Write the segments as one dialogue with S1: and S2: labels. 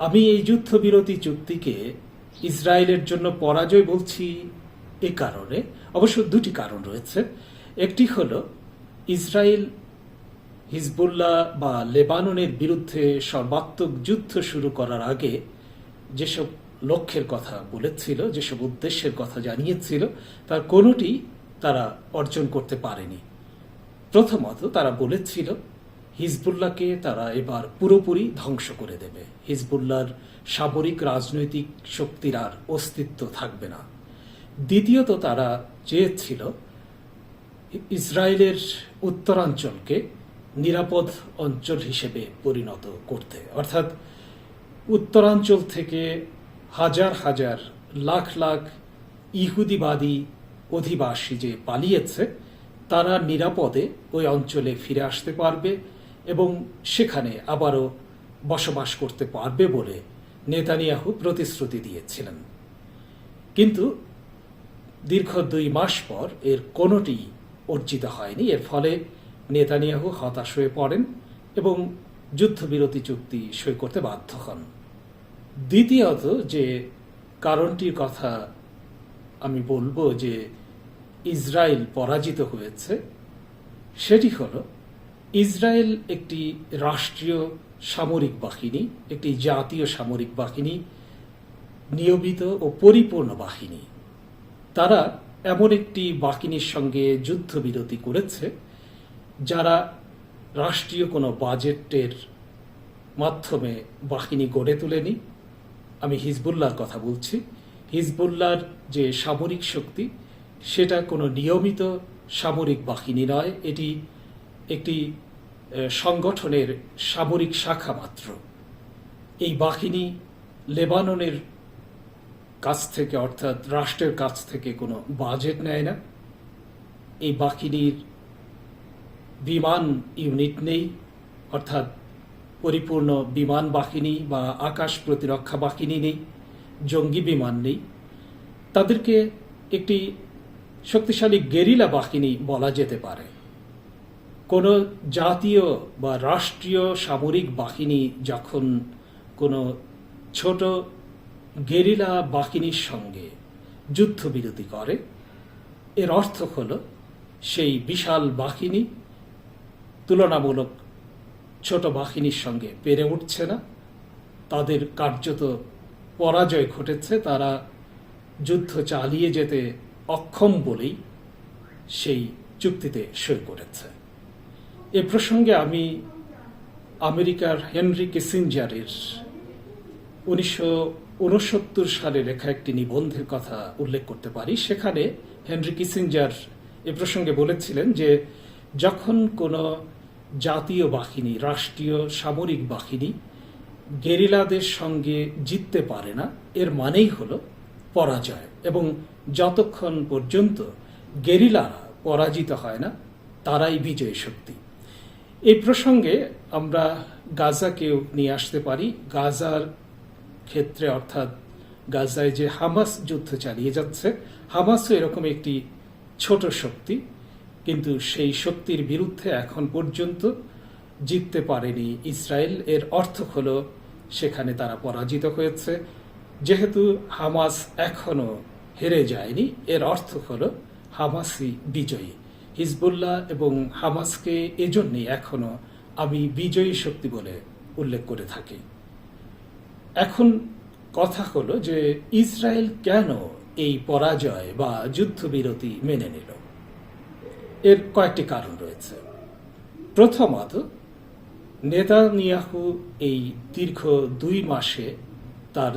S1: আমি এই যুদ্ধবিরতি চুক্তিকে ইসরায়েলের জন্য পরাজয় বলছি এ কারণে। অবশ্য দুটি কারণ রয়েছে। একটি হলো, ইসরায়েল হিজবুল্লাহ বা লেবাননের বিরুদ্ধে সর্বাত্মক যুদ্ধ শুরু করার আগে যেসব লক্ষ্যের কথা বলেছিল, যেসব উদ্দেশ্যের কথা জানিয়েছিল, তার কোনোটি তারা অর্জন করতে পারেনি। প্রথমত তারা বলেছিল হিজবুল্লাহকে তারা এবার পুরোপুরি ধ্বংস করে দেবে। হিজবুল্লাহর সামরিক রাজনৈতিক শক্তির আর অস্তিত্ব থাকবে না। দ্বিতীয়ত তারা চেয়েছিল ইসরায়েলের উত্তরাঞ্চলকে নিরাপদ অঞ্চল হিসেবে পরিণত করতে। অর্থাৎ উত্তরাঞ্চল থেকে হাজার হাজার লাখ লাখ ইহুদিবাদী অধিবাসী যে পালিয়েছে, তারা নিরাপদে ওই অঞ্চলে ফিরে আসতে পারবে। এবং সেখানে আবারও বসবাস করতে পারবে বলে নেতানিয়াহু প্রতিশ্রুতি দিয়েছিলেন। কিন্তু দীর্ঘ দুই মাস পর এর কোনোটি অর্জিত হয়নি। এর ফলে নেতানিয়াহু হতাশ হয়ে পড়েন এবং যুদ্ধবিরতি চুক্তি সই করতে বাধ্য হন। দ্বিতীয়ত যে কারণটির কথা আমি বলব যে ইসরায়েল পরাজিত হয়েছে, সেটি হল ইসরায়েল একটি রাষ্ট্রীয় সামরিক বাহিনী, একটি জাতীয় সামরিক বাহিনী, নিয়মিত ও পরিপূর্ণ বাহিনী। তারা এমন একটি বাহিনীর সঙ্গে যুদ্ধবিরতি করেছে, যারা রাষ্ট্রীয় কোনো বাজেটের মাধ্যমে বাহিনী গড়ে তোলেনি। আমি হিজবুল্লাহর কথা বলছি। হিজবুল্লাহর যে সামরিক শক্তি, সেটা কোনো নিয়মিত সামরিক বাহিনী নয়, এটি একটি সংগঠনের সামরিক শাখা মাত্র। এই বাহিনী লেবাননের কাছ থেকে, অর্থাৎ রাষ্ট্রের কাছ থেকে কোনো বাজেট নেয় না। এই বাহিনীর বিমান ইউনিট নেই, অর্থাৎ পরিপূর্ণ বিমান বাহিনী বা আকাশ প্রতিরক্ষা বাহিনী নেই, জঙ্গি বিমান নেই। তাদেরকে একটি শক্তিশালী গেরিলা বাহিনী বলা যেতে পারে। কোনো জাতীয় বা রাষ্ট্রীয় সামরিক বাহিনী যখন কোনো ছোট গেরিলা বাহিনীর সঙ্গে যুদ্ধবিরতি করে, এর অর্থ হল সেই বিশাল বাহিনী তুলনামূলক ছোট বাহিনীর সঙ্গে পেরে উঠছে না। তাদের কার্যত পরাজয় ঘটেছে। তারা যুদ্ধ চালিয়ে যেতে অক্ষম বলেই সেই চুক্তিতে সই করেছে। এ প্রসঙ্গে আমি আমেরিকার হেনরি কিসিঞ্জারের উনিশশো উনসত্তর সালে লেখা একটি নিবন্ধের কথা উল্লেখ করতে পারি। সেখানে হেনরি কিসিঞ্জার এ প্রসঙ্গে বলেছিলেন যে, যখন কোনো জাতীয় বাহিনী, রাষ্ট্রীয় সামরিক বাহিনী গেরিলাদের সঙ্গে জিততে পারে না, এর মানেই হলো পরাজয়। এবং যতক্ষণ পর্যন্ত গেরিলারা পরাজিত হয় না, তারাই বিজয় শক্তি এই প্রসঙ্গে আমরা গাজাকেও নিয়ে আসতে পারি। গাজার ক্ষেত্রে অর্থাৎ গাজায় যে হামাস যুদ্ধ চালিয়ে যাচ্ছে, হামাসও এরকম একটি ছোট শক্তি, কিন্তু সেই শক্তির বিরুদ্ধে এখন পর্যন্ত জিততে পারেনি ইসরায়েল। এর অর্থ হল সেখানে তারা পরাজিত হয়েছে। যেহেতু হামাস এখনও হেরে যায়নি, এর অর্থ হল হামাসই বিজয়ী। হিজবুল্লাহ এবং হামাসকে এজন্যই এখনও আমি বিজয়ী শক্তি বলে উল্লেখ করে থাকি। এখন কথা হলো যে ইসরায়েল কেন এই পরাজয় বা যুদ্ধবিরতি মেনে নিল? এর কয়েকটি কারণ রয়েছে। প্রথমত, নেতানিয়াহু এই দীর্ঘ দুই মাসে তার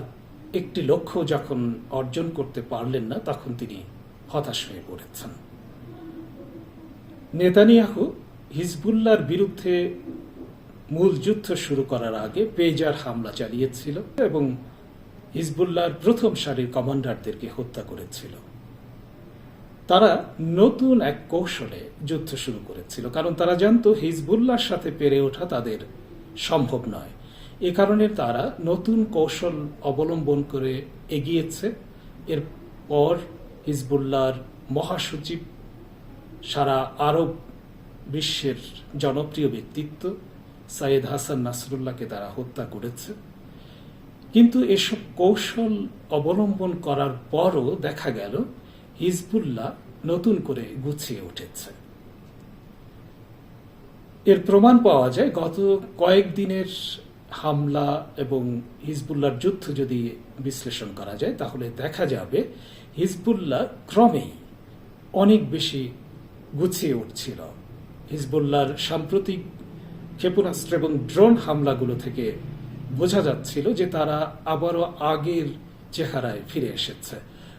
S1: একটি লক্ষ্য যখন অর্জন করতে পারলেন না, তখন তিনি হতাশ হয়ে পড়েছেন। নেতানিয়াহু হিজবুল্লার বিরুদ্ধে মূল যুদ্ধ শুরু করার আগে পেজার হামলা চালিয়েছিল এবং হিজবুল্লার প্রথম সারির কমান্ডারদেরকে হত্যা করেছিল। তারা নতুন এক কৌশলে যুদ্ধ শুরু করেছিল, কারণ তারা জানতো হিজবুল্লার সাথে পেরে ওঠা তাদের সম্ভব নয়। এ কারণে তারা নতুন কৌশল অবলম্বন করে এগিয়েছে। এরপর হিজবুল্লার মহাসচিব সারা আরব বিশ্বের জনপ্রিয় ব্যক্তিত্ব সাইয়েদ হাসান নাসরুল্লাহকে তারা হত্যা করেছে। কিন্তু এসব কৌশল অবলম্বন করার পরও দেখা গেল হিজবুল্লাহ নতুন করে গুছিয়ে উঠেছে। এর প্রমাণ পাওয়া যায়, গত কয়েকদিনের হামলা এবং হিজবুল্লাহর যুদ্ধ যদি বিশ্লেষণ করা যায়, তাহলে দেখা যাবে হিজবুল্লাহ ক্রমেই অনেক বেশি গুছিয়ে উঠছিল। হিজবুল্লাহর সাম্প্রতিক ক্ষেপণাস্ত্র এবং ড্রোন হামলাগুলো থেকে বোঝা যাচ্ছিল যে তারা আবারও আগের চেহারায় ফিরে এসেছে।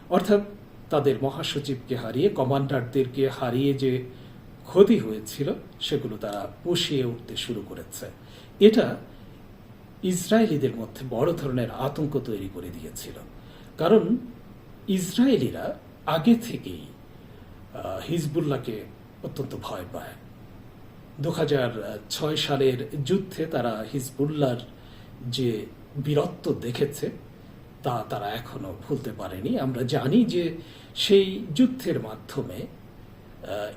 S1: অর্থাৎ তাদের মহাসচিবকে হারিয়ে, কমান্ডারদেরকে হারিয়ে যে ক্ষতি হয়েছিল, সেগুলো তারা পুষিয়ে উঠতে শুরু করেছে। এটা ইসরায়েলিদের মধ্যে বড় ধরনের আতঙ্ক তৈরি করে দিয়েছিল। কারণ ইসরায়েলিরা আগে থেকেই হিজবুল্লাহকে অত্যন্ত ভয় পায়। দু ছয় সালের যুদ্ধে তারা হিজবুল্লাহর যে বীরত্ব দেখেছে, তা তারা এখনও ভুলতে পারেনি। আমরা জানি যে সেই যুদ্ধের মাধ্যমে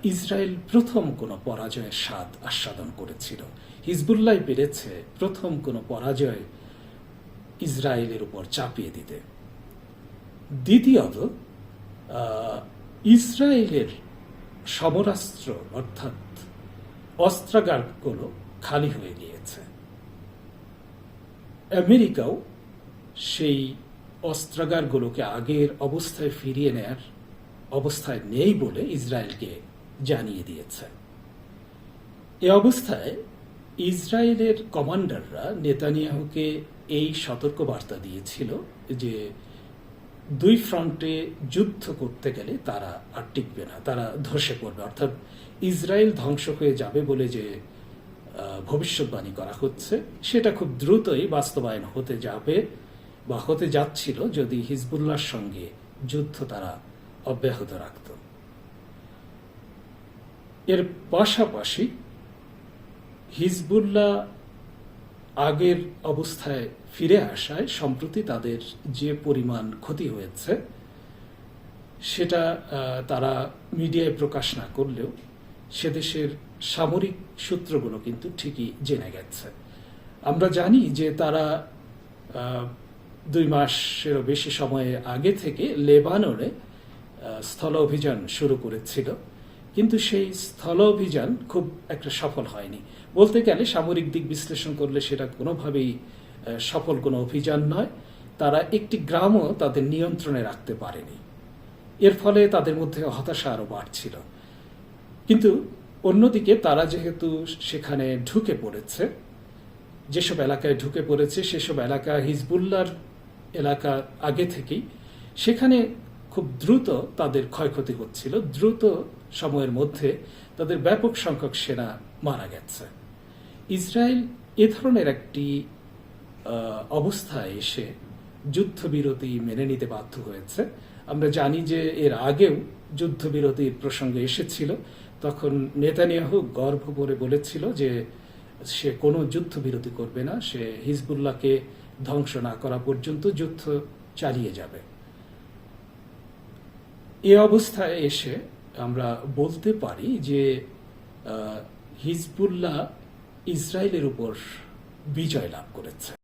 S1: ইসরায়েল প্রথম কোনো পরাজয়ের স্বাদ আস্বাদন করেছিল। হিজবুল্লাহ পেরেছে প্রথম কোনো পরাজয় ইসরায়েলের উপর চাপিয়ে দিতে। দ্বিতীয়ত ইসরায়েলের সমরাস্ত্র, অর্থাৎ অস্ত্রাগারগুলো খালি হয়ে গিয়েছে। আমেরিকাও সেই অস্ত্রাগারগুলোকে আগের অবস্থায় ফিরিয়ে নেয়ার অবস্থায় নেই বলে ইসরায়েলকে জানিয়ে দিয়েছে। এ অবস্থায় ইসরায়েলের কমান্ডাররা নেতানিয়াহুকে এই সতর্কবার্তা দিয়েছিল যে দুই ফ্রন্টে যুদ্ধ করতে গেলে তারা আর টিকবে না, তারা ধসে পড়বে। অর্থাৎ ইসরায়েল ধ্বংস হয়ে যাবে বলে যে ভবিষ্যৎবাণী করা হচ্ছে, সেটা খুব দ্রুতই বাস্তবায়ন হতে যাবে বা হতে যাচ্ছিল যদি হিজবুল্লাহর সঙ্গে যুদ্ধ তারা অব্যাহত রাখত। এর পাশাপাশি হিজবুল্লাহ আগের অবস্থায় ফিরে আসায় সম্প্রতি তাদের যে পরিমাণ ক্ষতি হয়েছে, সেটা তারা মিডিয়ায় প্রকাশ না করলেও সে দেশের সামরিক সূত্রগুলো কিন্তু ঠিকই জেনে গেছে। আমরা জানি যে তারা দুই মাসেরও বেশি সময়ে আগে থেকে লেবাননে স্থল অভিযান শুরু করেছিল। কিন্তু সেই স্থল অভিযান খুব একটা সফল হয়নি। বলতে গেলে সামরিক দিক বিশ্লেষণ করলে সেটা কোনোভাবেই সফল কোনো অভিযান নয়। তারা একটি গ্রামও তাদের নিয়ন্ত্রণে রাখতে পারেনি। এর ফলে তাদের মধ্যে হতাশা আরও বাড়ছিল। কিন্তু অন্যদিকে তারা যেহেতু সেখানে ঢুকে পড়েছে, যেসব এলাকায় ঢুকে পড়েছে সেসব এলাকা হিজবুল্লার এলাকা আগে থেকেই, সেখানে খুব দ্রুত তাদের ক্ষয়ক্ষতি হচ্ছিল। দ্রুত সময়ের মধ্যে তাদের ব্যাপক সংখ্যক সেনা মারা গেছে। ইসরায়েল এ ধরনের একটি অবস্থায় এসে যুদ্ধবিরতি মেনে নিতে বাধ্য হয়েছে। আমরা জানি যে এর আগেও যুদ্ধবিরতির প্রসঙ্গে এসেছিল। তখন নেতানিয়াহু গর্ব করে বলেছিল যে সে কোনো যুদ্ধবিরতি করবে না, সে হিজবুল্লাহকে ধ্বংস না করা পর্যন্ত যুদ্ধ চালিয়ে যাবে। এ অবস্থায় এসে আমরা বলতে পারি যে হিজবুল্লাহ ইসরায়েলের উপর বিজয় লাভ করেছে।